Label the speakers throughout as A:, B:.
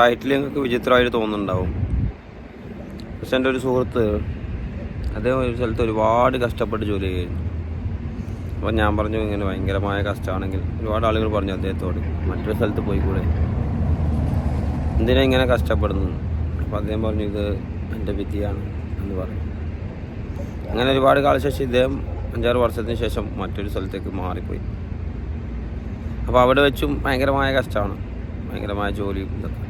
A: Title നിങ്ങൾക്ക് വിചിത്രമായിട്ട് തോന്നുന്നുണ്ടാവും. പക്ഷെ എന്റെ ഒരു സുഹൃത്ത് അദ്ദേഹം ഒരു സ്ഥലത്ത് ഒരുപാട് കഷ്ടപ്പെട്ട് ജോലി ചെയ്യുന്നു അപ്പോൾ ഞാൻ പറഞ്ഞു ഇങ്ങനെ ഭയങ്കരമായ കഷ്ടമാണെങ്കിൽ ഒരുപാട് ആളുകൾ പറഞ്ഞു അദ്ദേഹത്തോട് മറ്റൊരു സ്ഥലത്ത് പോയി കൂടെ എന്തിനാ ഇങ്ങനെ കഷ്ടപ്പെടുന്നു? അപ്പോൾ അദ്ദേഹം പറഞ്ഞു ഇത് എന്റെ വിദ്യയാണ് എന്ന് പറഞ്ഞു. അങ്ങനെ ഒരുപാട് കാലശേഷം ഇദ്ദേഹം അഞ്ചാറ് വർഷത്തിന് ശേഷം മറ്റൊരു സ്ഥലത്തേക്ക് മാറിപ്പോയി. അപ്പോൾ അവിടെ വെച്ചും ഭയങ്കരമായ കഷ്ടമാണ്. ഭയങ്കരമായ ജോലിയും ഇതൊക്കെ.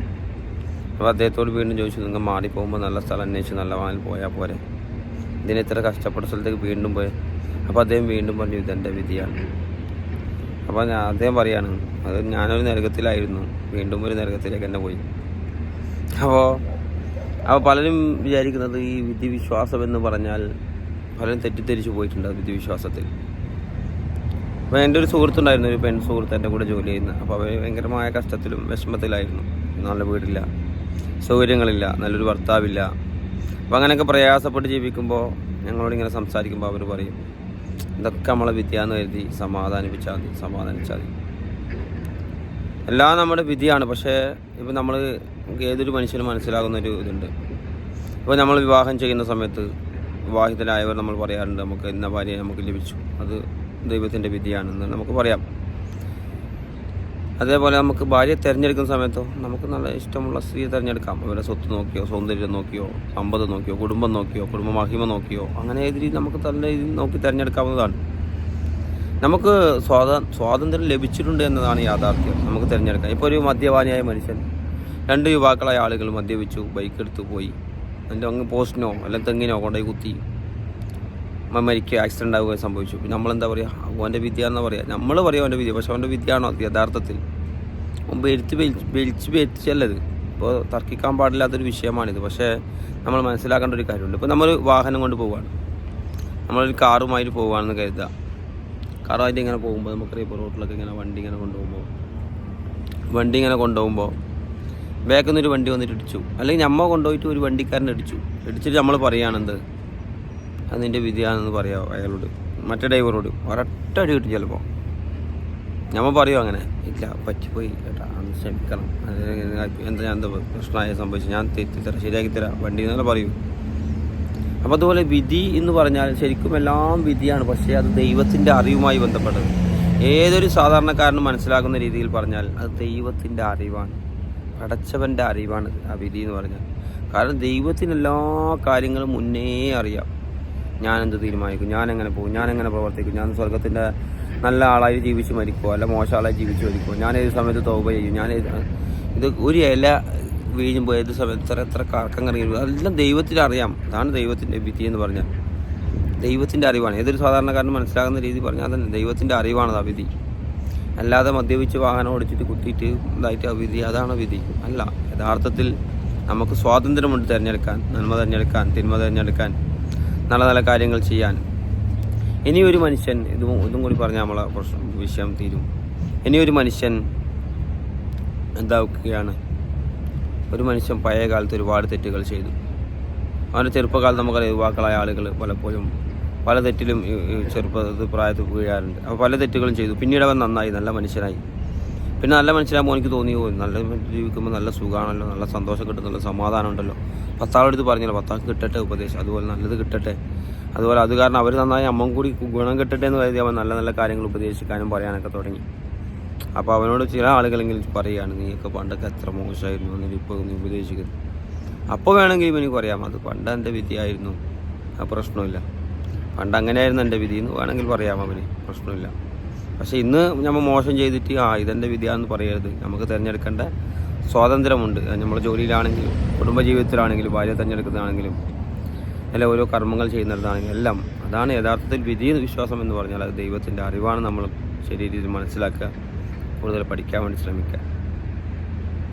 A: അപ്പോൾ അദ്ദേഹത്തോട് വീണ്ടും ചോദിച്ചു നിങ്ങൾ മാറിപ്പോകുമ്പോൾ നല്ല സ്ഥലം അന്വേഷിച്ച് നല്ല വാനിൽ പോയാൽ പോരെ? ഇതിന് ഇത്ര കഷ്ടപ്പെട്ട സ്ഥലത്തേക്ക് വീണ്ടും പോയി? അപ്പോൾ അദ്ദേഹം വീണ്ടും പറഞ്ഞു ഇതെന്റെ വിധിയാണ്. അപ്പോൾ ഞാൻ അദ്ദേഹം പറയാണ് അത് ഞാനൊരു നരകത്തിലായിരുന്നു. വീണ്ടും ഒരു നരകത്തിലേക്ക് തന്നെ പോയി. അപ്പോൾ അപ്പോൾ പലരും വിചാരിക്കുന്നത് ഈ വിധി വിശ്വാസം എന്ന് പറഞ്ഞാൽ പലരും തെറ്റിദ്ധരിച്ചു പോയിട്ടുണ്ട് വിധി വിശ്വാസത്തിൽ അപ്പോൾ എന്റെ ഒരു സുഹൃത്തുണ്ടായിരുന്നു ഒരു പെൺ സുഹൃത്ത് എന്റെ കൂടെ ജോലി ചെയ്യുന്ന. അപ്പോൾ അവർ ഭയങ്കരമായ കഷ്ടത്തിലും വിഷമത്തിലായിരുന്നു. നല്ല വീടില്ല. സൗകര്യങ്ങളില്ല നല്ലൊരു ഭർത്താവില്ല. അപ്പോൾ അങ്ങനെയൊക്കെ പ്രയാസപ്പെട്ട് ജീവിക്കുമ്പോൾ ഞങ്ങളോട് ഇങ്ങനെ സംസാരിക്കുമ്പോൾ അവർ പറയും ഇതൊക്കെ നമ്മളെ വിദ്യാന്ന് കരുതി സമാധാനിപ്പിച്ചാൽ മതി സമാധാനിച്ചാൽ മതി. എല്ലാം നമ്മുടെ വിധിയാണ് പക്ഷേ ഇപ്പം നമ്മൾ ഏതൊരു മനുഷ്യനും മനസ്സിലാകുന്ന ഒരു ഇതുണ്ട്. ഇപ്പോൾ നമ്മൾ വിവാഹം ചെയ്യുന്ന സമയത്ത് വിവാഹിതരായവർ നമ്മൾ പറയാറുണ്ട് നമുക്ക് ഇന്ന ഭാര്യയെ നമുക്ക് ലഭിച്ചു അത് ദൈവത്തിന്റെ വിധിയാണെന്ന് നമുക്ക് പറയാം. അതേപോലെ നമുക്ക് ഭാര്യയെ തിരഞ്ഞെടുക്കുന്ന സമയത്തോ നമുക്ക് നല്ല ഇഷ്ടമുള്ള സ്ത്രീയെ തിരഞ്ഞെടുക്കാം. അവരുടെ സ്വത്ത് നോക്കിയോ സൗന്ദര്യം നോക്കിയോ സമ്പത്ത് നോക്കിയോ കുടുംബം നോക്കിയോ കുടുംബ മഹിമ നോക്കിയോ അങ്ങനെ ഏത് രീതി നമുക്ക് നല്ല രീതിയിൽ നോക്കി തിരഞ്ഞെടുക്കാവുന്നതാണ്. നമുക്ക് സ്വാത സ്വാതന്ത്ര്യം ലഭിച്ചിട്ടുണ്ട് എന്നതാണ് യാഥാർത്ഥ്യം. നമുക്ക് തിരഞ്ഞെടുക്കാം. ഇപ്പോൾ ഒരു മദ്യപാനിയായ മനുഷ്യൻ രണ്ട് യുവാക്കളായ ആളുകൾ മദ്യപിച്ചു ബൈക്ക് എടുത്ത് പോയി. അതിന്റെ അങ്ങ് പോസ്റ്റിനോ അല്ലെങ്കിൽ തെങ്ങിനോ കൊണ്ടുപോയി കുത്തി. മരിക്കുക ആക്സിഡന്റ് ആവുക സംഭവിച്ചു. പിന്നെ നമ്മളെന്താ പറയുക അവന്റെ വിദ്യ എന്ന് പറയുക നമ്മൾ പറയും അവന്റെ വിദ്യ പക്ഷെ അവന്റെ വിദ്യയാണോ യഥാർത്ഥത്തിൽ? മുമ്പ് എഴുത്ത് വലിച്ച് വലിച്ചല്ലത് ഇപ്പോൾ തർക്കിക്കാൻ പാടില്ലാത്തൊരു വിഷയമാണിത്. പക്ഷേ നമ്മൾ മനസ്സിലാക്കേണ്ട ഒരു കാര്യമുണ്ട്. ഇപ്പോൾ നമ്മൾ വാഹനം കൊണ്ട് പോവുകയാണ് നമ്മളൊരു കാറുമായിട്ട് പോവുകയാണെന്ന് കരുതുക കാറുമായിട്ട് ഇങ്ങനെ പോകുമ്പോൾ നമുക്കറിയാം ഇപ്പോൾ റോട്ടിലൊക്കെ ഇങ്ങനെ വണ്ടി ഇങ്ങനെ കൊണ്ടുപോകുമ്പോൾ വണ്ടി ഇങ്ങനെ കൊണ്ടുപോകുമ്പോൾ ബാക്കിൽ നിന്നൊരു വണ്ടി വന്നിട്ട് ഇടിച്ചു. അല്ലെങ്കിൽ നമ്മൾ കൊണ്ടുപോയിട്ട് ഒരു വണ്ടിക്കാരൻ ഇടിച്ചു. ഇടിച്ചിട്ട് നമ്മൾ പറയുകയാണെന്ത് അത് നിന്റെ വിധിയാണെന്ന് പറയാം അയാളോട്. മറ്റേ ഡ്രൈവറോട്. ഒരൊറ്റ അടി കിട്ടും ചിലപ്പോൾ ഞമ്മ പറയും അങ്ങനെ. ഇല്ല പറ്റിപ്പോയി ചേട്ടാ അന്ന് ക്ഷമിക്കണം എന്താ ഞാൻ എന്താ പ്രശ്നമായ സംഭവിച്ചു ഞാൻ തെറ്റി തരാം ശരിയാക്കി തരാം. വണ്ടി എന്നല്ല പറയൂ. അപ്പോൾ അതുപോലെ വിധി എന്ന് പറഞ്ഞാൽ ശരിക്കും എല്ലാം വിധിയാണ്. പക്ഷേ അത് ദൈവത്തിന്റെ അറിവുമായി ബന്ധപ്പെട്ടത്. ഏതൊരു സാധാരണക്കാരനും മനസ്സിലാക്കുന്ന രീതിയിൽ പറഞ്ഞാൽ അത് ദൈവത്തിന്റെ അറിവാണ്. പടച്ചവന്റെ അറിവാണ് ആ വിധി എന്ന് പറഞ്ഞാൽ. കാരണം ദൈവത്തിന് എല്ലാ കാര്യങ്ങളും മുന്നേ അറിയാം. ഞാൻ എന്ത് തീരുമാനിക്കും? ഞാൻ എങ്ങനെ പോകും? ഞാൻ എങ്ങനെ പ്രവർത്തിക്കും? ഞാൻ സ്വർഗത്തിന്റെ നല്ല ആളായി ജീവിച്ച് മരിക്കുമോ അല്ല മോശം ആളായി ജീവിച്ച് മരിക്കുമോ ഞാൻ ഏത് സമയത്ത് തോപ ചെയ്യും? ഞാൻ ഇത് ഒരു ഇല വീഴുമ്പോൾ ഏത് സമയത്ത് എത്ര എത്ര കറക്കം വീഴും അതെല്ലാം ദൈവത്തിന് അറിയാം. അതാണ് ദൈവത്തിന്റെ വിധി എന്ന് പറഞ്ഞാൽ. ദൈവത്തിന്റെ അറിവാണ്. ഏതൊരു സാധാരണക്കാരന് മനസ്സിലാകുന്ന രീതി പറഞ്ഞാൽ അതന്നെ. ദൈവത്തിന്റെ അറിവാണ് ആ വിധി. അല്ലാതെ മദ്യപിച്ച് വാഹനം ഓടിച്ചിട്ട് കുത്തിയിട്ട് ഇതായിട്ട് ആ വിധി അതാണ് വിധി. അല്ല യഥാർത്ഥത്തിൽ നമുക്ക് സ്വാതന്ത്ര്യമുണ്ട് തിരഞ്ഞെടുക്കാൻ നന്മ തിരഞ്ഞെടുക്കാൻ തിന്മ തിരഞ്ഞെടുക്കാൻ. നല്ല നല്ല കാര്യങ്ങൾ ചെയ്യാൻ. ഇനി ഒരു മനുഷ്യൻ ഇതും ഇതും കൂടി പറഞ്ഞാൽ നമ്മളെ പ്രശ്നം വിഷയം തീരും. ഇനി ഒരു മനുഷ്യൻ എന്താക്കുകയാണ്? ഒരു മനുഷ്യൻ പഴയ കാലത്ത് ഒരുപാട് തെറ്റുകൾ ചെയ്തു. അവന്റെ ചെറുപ്പകാലത്ത് നമുക്കറിയാം യുവാക്കളായ ആളുകൾ പലപ്പോഴും പല തെറ്റിലും ചെറുപ്പ പ്രായത്തിൽ വീഴാറുണ്ട്. അപ്പോൾ പല തെറ്റുകളും ചെയ്തു. പിന്നീട് അവൻ നന്നായി നല്ല മനുഷ്യനായി. പിന്നെ നല്ല മനസ്സിലാകുമ്പോൾ എനിക്ക് തോന്നി. പോയി നല്ല ജീവിക്കുമ്പോൾ നല്ല സുഖമാണല്ലോ നല്ല സന്തോഷം കിട്ടുന്നല്ലോ നല്ല സമാധാനം ഉണ്ടല്ലോ. പത്താളെടുത്ത് പറഞ്ഞല്ലോ പത്താൾക്ക് കിട്ടട്ടെ ഉപദേശം. അതുപോലെ നല്ലത് കിട്ടട്ടെ. അതുപോലെ അത് കാരണം അവർ നന്നായി അമ്മം കൂടി ഗുണം കിട്ടട്ടെ എന്ന് കരുതി അവൻ നല്ല നല്ല കാര്യങ്ങൾ ഉപദേശിക്കാനും പറയാനൊക്കെ തുടങ്ങി. അപ്പോൾ അവനോട് ചില ആളുകളെങ്കിലും പറയുകയാണ് നീയൊക്കെ പണ്ടൊക്കെ എത്ര മോശമായിരുന്നു. എന്നിട്ട് ഇപ്പോൾ നീ ഉപദേശിക്കുന്നു. അപ്പോൾ വേണമെങ്കിൽ എനിക്ക് പറയാം അത് പണ്ട് എന്റെ വിധിയായിരുന്നു. ആ പ്രശ്നമില്ല. പണ്ട് അങ്ങനെയായിരുന്നു എന്റെ വിധി എന്ന് വേണമെങ്കിൽ പറയാം അവന്. പ്രശ്നമില്ല. പക്ഷേ ഇന്ന് നമ്മൾ മോശം ചെയ്തിട്ട് ആ ഇതെന്റെ എന്ന് പറയരുത്. നമുക്ക് തിരഞ്ഞെടുക്കേണ്ട സ്വാതന്ത്ര്യമുണ്ട്. നമ്മുടെ ജോലിയിലാണെങ്കിലും കുടുംബജീവിതത്തിലാണെങ്കിലും ഭാര്യ തിരഞ്ഞെടുക്കുന്നതാണെങ്കിലും അല്ല ഓരോ കർമ്മങ്ങൾ ചെയ്യുന്നിടത്താണെങ്കിലും എല്ലാം അതാണ് യഥാർത്ഥത്തിൽ വിധി വിശ്വാസം എന്ന് പറഞ്ഞാൽ അത് ദൈവത്തിന്റെ അറിവാണ് നമ്മൾ ശരീരത്തിൽ മനസ്സിലാക്കുക കൂടുതൽ പഠിക്കാൻ വേണ്ടി ശ്രമിക്കുക.